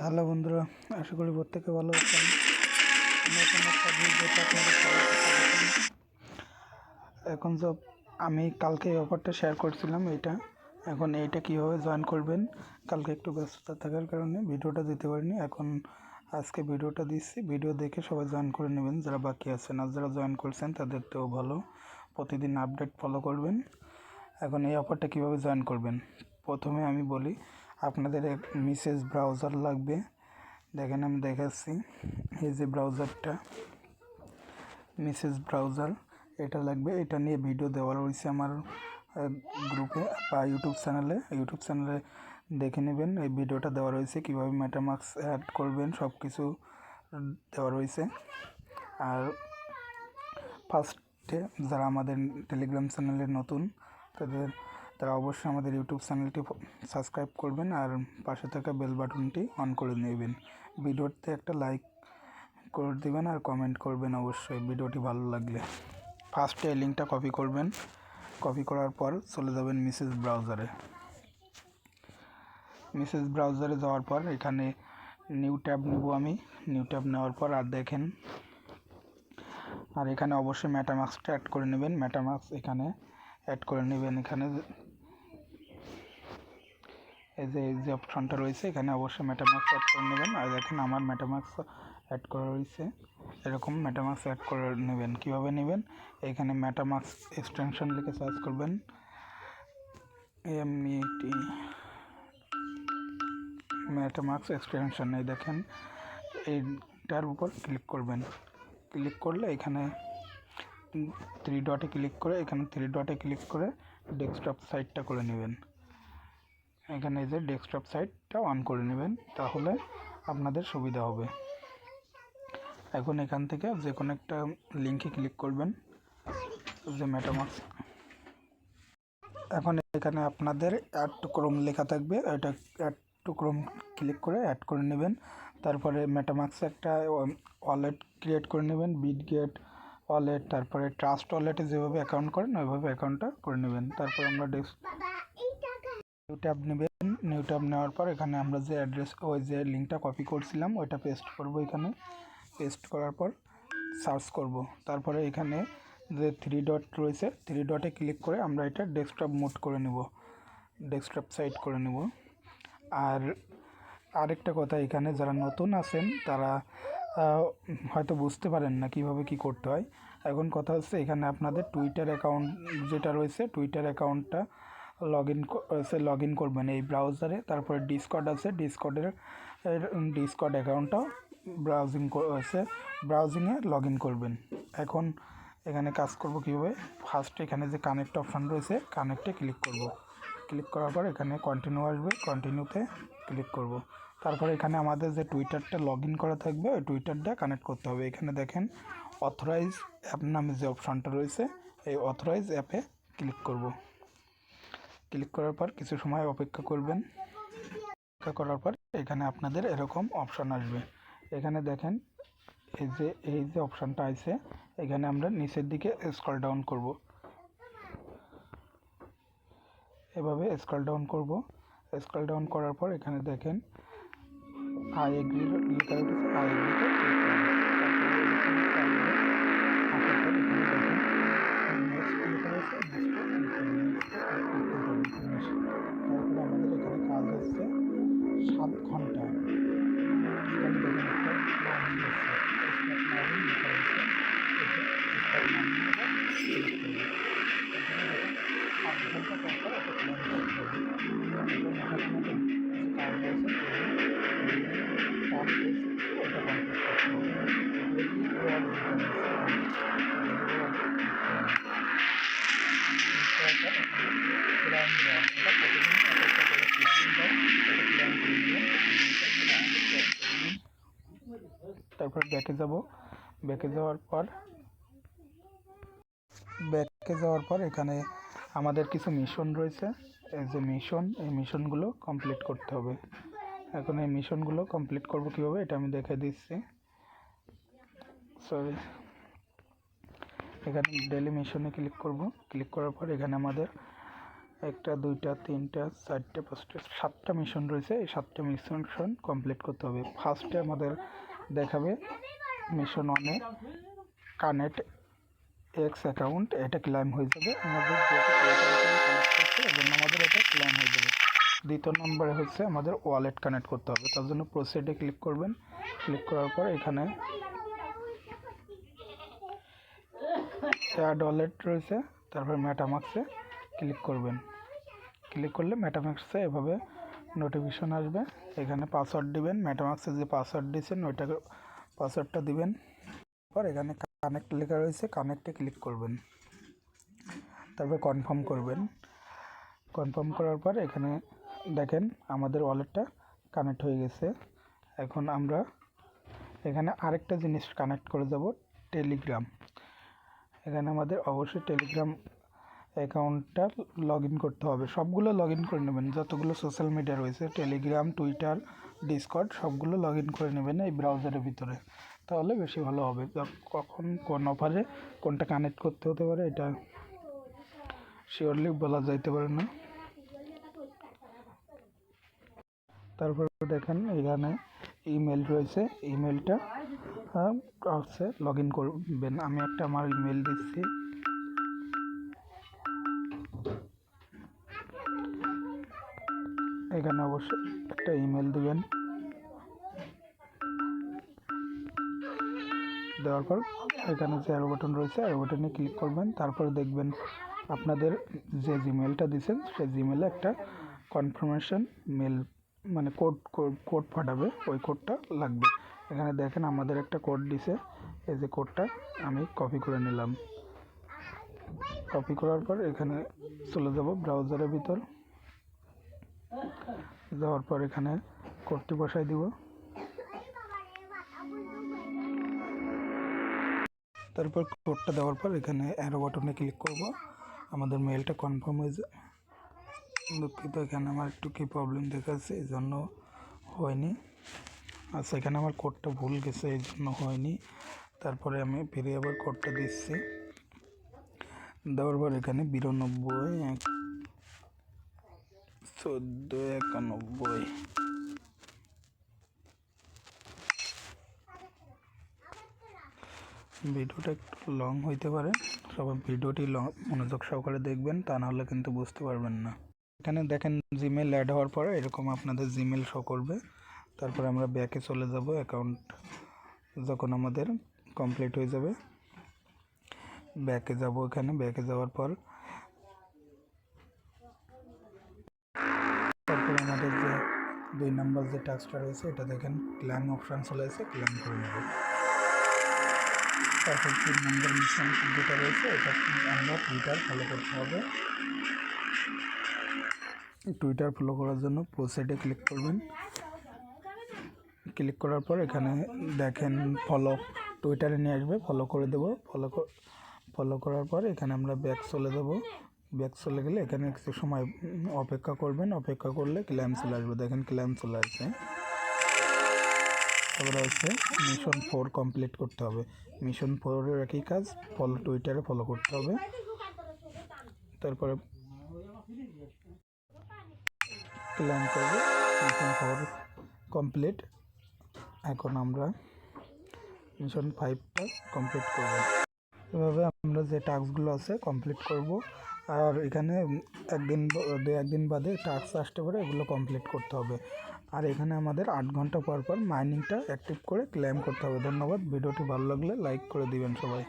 Hello বন্ধুরা, আশা করি প্রত্যেকে ভালো আছেন। এখন সব আমি কালকে এই অফারটা শেয়ার করছিলাম এইটা এখন এইটা কীভাবে জয়েন করবেন, কালকে একটু ব্যস্ততা থাকার কারণে ভিডিওটা দিতে পারিনি। এখন আজকে ভিডিওটা দিচ্ছি। ভিডিও দেখে সবাই জয়েন করে নেবেন। যারা বাকি আছেন আর যারা জয়েন করছেন, তাদের তো ভালো। প্রতিদিন আপডেট ফলো করবেন। এখন এই অফারটা কীভাবে জয়েন করবেন? প্রথমে আমি বলি আপনাদের মিসেস ব্রাউজার লাগবে। দেখেন আমি দেখাচ্ছি। এই যে ব্রাউজারটা মিসেস ব্রাউজার এটা লাগবে। এটা নিয়ে ভিডিও দেওয়া রয়েছে আমার গ্রুপে বা ইউটিউব চ্যানেলে ইউটিউব চ্যানেলে দেখে নেবেন। এই ভিডিওটা দেওয়া রয়েছে। কীভাবে মেটামাক্স অ্যাড করবেন সব কিছু দেওয়া রয়েছে। আর ফার্স্টে যারা আমাদের টেলিগ্রাম চ্যানেলে নতুন, তাদের তারা অবশ্যই আমাদের ইউটিউব চ্যানেলটি সাবস্ক্রাইব করবেন আর পাশে থাকা বেল বাটনটি অন করে নেবেন। ভিডিওতে একটা লাইক করে দেবেন আর কমেন্ট করবেন অবশ্যই, ভিডিওটি ভালো লাগলে। ফার্স্টে এই লিঙ্কটা কপি করবেন। কপি করার পর চলে যাবেন মিসেস ব্রাউজারে মিসেস ব্রাউজারে যাওয়ার পর এখানে নিউ ট্যাব নেব আমি। নিউ ট্যাব নেওয়ার পর আর দেখেন, আর এখানে অবশ্যই ম্যাটামাক্সটা অ্যাড করে নেবেন। ম্যাটামাক্স এখানে অ্যাড করে নেবেন। এখানে এই যে এই যে অপশনটা রয়েছে, এখানে অবশ্যই মেটামাক্স অ্যাড করে নেবেন। আর দেখেন আমার মেটামাক্স অ্যাড করা রয়েছে। এরকম মেটামাক্স অ্যাড করে নেবেন। কীভাবে নেবেন? এখানে মেটামাক্স এক্সটেনশন লিখে সার্চ করবেন। M E T Metamax extension এই দেখেন। এইটার উপর ক্লিক করবেন। ক্লিক করলে এখানে থ্রি ডটে ক্লিক করে, এখানে থ্রি ডটে ক্লিক করে ডেস্কটপ সাইটটা করে নেবেন। এখানে যে ডেস্কটপ সাইটটা অন করে নেবেন, তাহলে আপনাদের সুবিধা হবে। এখন এখান থেকে যে কোনো একটা লিঙ্কে ক্লিক করবেন, যে মেটামাক্স এখন এখানে আপনাদের অ্যাড টু ক্রোম লেখা থাকবে, এটা অ্যাড টু ক্রোম ক্লিক করে অ্যাড করে নেবেন। তারপরে মেটামাক্সে একটা ওয়ালেট ক্রিয়েট করে নেবেন বিটগেট ওয়ালেট তারপরে ট্রাস্ট ওয়ালেটে যেভাবে অ্যাকাউন্ট করেন, ওইভাবে অ্যাকাউন্টটা করে নেবেন। তারপর আমরা ডেস্ক নিউ ট্যাব নেবেন। নিউ ট্যাব নেওয়ার পর এখানে আমরা যে অ্যাড্রেস ওই যে লিঙ্কটা কপি করছিলাম, ওইটা পেস্ট করব এখানে। পেস্ট করার পর সার্চ করব। তারপরে এখানে যে থ্রি ডট রয়েছে থ্রি ডটে ক্লিক করে আমরা এটা ডেস্কটপ মোড করে নেব। ডেস্কটপ সাইট করে নেব। আর আরেকটা কথা এখানে, যারা নতুন আছেন, তারা হয়তো বুঝতে পারেন না কীভাবে কি করতে হয়। এখন কথা হচ্ছে এখানে আপনাদের টুইটার অ্যাকাউন্ট যেটা রয়েছে টুইটার অ্যাকাউন্টটা লগ ইন সে লগ ইন করবেন এই ব্রাউজারে তারপরে ডিসকড আছে। ডিসকডের ডিসকড অ্যাকাউন্টটাও ব্রাউজিং আছে ব্রাউজিংয়ে লগ ইন করবেন। এখন এখানে কাজ করব কীভাবে? ফার্স্ট এখানে যে কানেক্ট অপশান রয়েছে কানেক্টে ক্লিক করব। ক্লিক করার পর এখানে কন্টিনিউ আসবে। কন্টিনিউতে ক্লিক করব। তারপরে এখানে আমাদের যে টুইটারটা লগ ইন করা থাকবে, ওই টুইটারটা কানেক্ট করতে হবে। এখানে দেখেন অথরাইজ অ্যাপ নামে যে অপশানটা রয়েছে, এই অথরাইজ অ্যাপে ক্লিক করব। ক্লিক করার পর কিছু সময় অপেক্ষা করবেন। অপেক্ষা করার পর এখানে আপনাদের এরকম অপশান আসবে। এখানে দেখেন, এই যে এই যে অপশানটা আছে, এখানে আমরা নিচের দিকে স্ক্রল ডাউন করব। এভাবে স্ক্রল ডাউন করব। স্ক্রল ডাউন করার পর এখানে দেখেন আই এগ্রি আই এগ্রিতে স্টার্ট লাইন সাত ঘণ্টা। সাত ঘণ্টা পর একটা তারপর ব্যাকে যাব। ব্যাকে যাওয়ার পর, ব্যাকে যাওয়ার পর এখানে আমাদের কিছু মিশন রয়েছে। এই যে মিশন এই মিশনগুলো কমপ্লিট করতে হবে। এখন এই মিশনগুলো কমপ্লিট করব কীভাবে, এটা আমি দেখে দিচ্ছি। সরি এখানে ডেলি মিশনে ক্লিক করব। ক্লিক করার পর এখানে আমাদের একটা, দুইটা, তিনটা, চারটে, পাঁচটা, সাতটা মিশন রয়েছে। এই সাতটা মিশন কমপ্লিট করতে হবে। ফার্স্টে আমাদের দেখাবে। মিশন ওয়ানে কানেক্ট এক্স অ্যাকাউন্ট এটা ক্লাইম হয়ে যাবে। আমাদের আমাদের এটা ক্লাইম হয়ে যাবে। দ্বিতীয় নম্বরে হচ্ছে আমাদের ওয়ালেট কানেক্ট করতে হবে। তার জন্য প্রসিডে ক্লিক করবেন। ক্লিক করার পর এখানে অ্যাড ওয়ালেট রয়েছে, তারপর মেটামাক্সে ক্লিক করবেন। ক্লিক করলে মেটামাক্সে এভাবে নোটিফিকেশন আসবে। এখানে পাসওয়ার্ড দিবেন মেটামাক্সে যে পাসওয়ার্ড দিয়েছেন, ওইটাকে পাসওয়ার্ডটা দিবেন। পর এখানে কানেক্ট লেখা রয়েছে কানেক্টে ক্লিক করবেন। তারপর কনফার্ম করবেন। কনফার্ম করার পর এখানে দেখেন আমাদের ওয়ালেটটা কানেক্ট হয়ে গেছে। এখন আমরা এখানে আরেকটা জিনিস কানেক্ট করে যাব টেলিগ্রাম এখানে আমাদের অবশ্যই টেলিগ্রাম অ্যাকাউন্টটা লগ ইন করতে হবে। সবগুলো লগ ইন করে নেবেন। যতগুলো সোশ্যাল মিডিয়া রয়েছে টেলিগ্রাম টুইটার ডিসকর্ড সবগুলো লগ ইন করে নেবেন এই ব্রাউজারের ভিতরে। তাহলে বেশি ভালো হবে। কখন, কোন অফারে কোনটা কানেক্ট করতে হতে পারে এটা শিওরলি বলা যাইতে পারে না। তারপর দেখেন এখানে ইমেল রয়েছে। ইমেলটা হচ্ছে লগ ইন করবেন। আমি একটা আমার ইমেল দিচ্ছি। এখানে অবশ্যই। একটা ইমেল দিবেন। দেওয়ার পর এখানে যে অ্যারো বাটন রয়েছে অ্যারো বাটনে ক্লিক করবেন। তারপর দেখবেন আপনাদের যে জিমেলটা দিয়েছেন, সেই জিমেলে একটা কনফার্মেশন মেল মানে কোড কোড পাঠাবে। ওই কোডটা লাগবে। এখানে দেখেন আমাদের একটা কোড দিছে। এই যে কোডটা আমি কপি করে নিলাম। কপি করার পর এখানে চলে যাব ব্রাউজারের ভিতর। যাওয়ার পর এখানে কোডটি বসাই দিব। তারপর কোডটা দেওয়ার পর এখানে অ্যারো বাটনে ক্লিক করব। আমাদের মেলটা কনফার্ম হয়ে যায়। দুঃখিত, এখানে আমার একটু কী প্রবলেম দেখাচ্ছে এই জন্য হয়নি। আচ্ছা এখানে আমার কোডটা ভুল গেছে এই জন্য হয়নি। তারপরে আমি ফিরে আবার কোডটা দিচ্ছি। দেওয়ার পর এখানে বিরানব্বই, এক চোদ্দ একানব্বই। ভিডিওটা একটু লং হইতে পারে সবাই ভিডিওটি মনোযোগ সহকারে দেখবেন, তা নাহলে কিন্তু বুঝতে পারবেন না। এখানে দেখেন জিমেল অ্যাড হওয়ার পরে এরকম আপনাদের জিমেল শো করবে, তারপরে আমরা ব্যাকে চলে যাব অ্যাকাউন্ট যখন আমাদের কমপ্লিট হয়ে যাবে। ব্যাকে যাব এখানে ব্যাকে যাওয়ার পর তারপরে আমাদের যে দুই নাম্বার যে টাস্কটা রয়েছে, এটা দেখেন ক্ল্যাম অপশান চলে এসে ক্ল্যাম করে নেব। তারপর তিন নম্বর মিশন যেটা রয়েছে, এটা আমরা টুইটার ফলো করতে হবে। টুইটার ফলো করার জন্য প্রোসাইডে ক্লিক করবেন। ক্লিক করার পর এখানে দেখেন ফলো টুইটারে নিয়ে আসবে ফলো করে দেবো। ফলো ফলো করার পর এখানে আমরা ব্যাক চলে দেবো। ব্যাক চলে গেলে এখানে কিছু সময় অপেক্ষা করবেন, অপেক্ষা করলে ক্ল্যাম চলে আসবে। দেখেন ক্ল্যাম চলে আসছে। তারপরে হচ্ছে মিশন ফোর কমপ্লিট করতে হবে। মিশন ফোরের একই কাজ, ফলো টুইটারে ফলো করতে হবে। তারপরে ক্লেম করবে, মিশন ফোর কমপ্লিট। এখন আমরা মিশন ফাইভটা কমপ্লিট করব। এভাবে আমরা যে টাস্কগুলো আছে কমপ্লিট করব। আর এখানে একদিন দু একদিন বাদে টাস্ক আসতে পারে, এগুলো কমপ্লিট করতে হবে। আর এখানে আমাদের আট ঘণ্টা পর পর মাইনিংটা অ্যাক্টিভ করে ক্লেম করতে হবে। ধন্যবাদ। ভিডিওটি ভালো লাগলে লাইক করে দিবেন সবাই।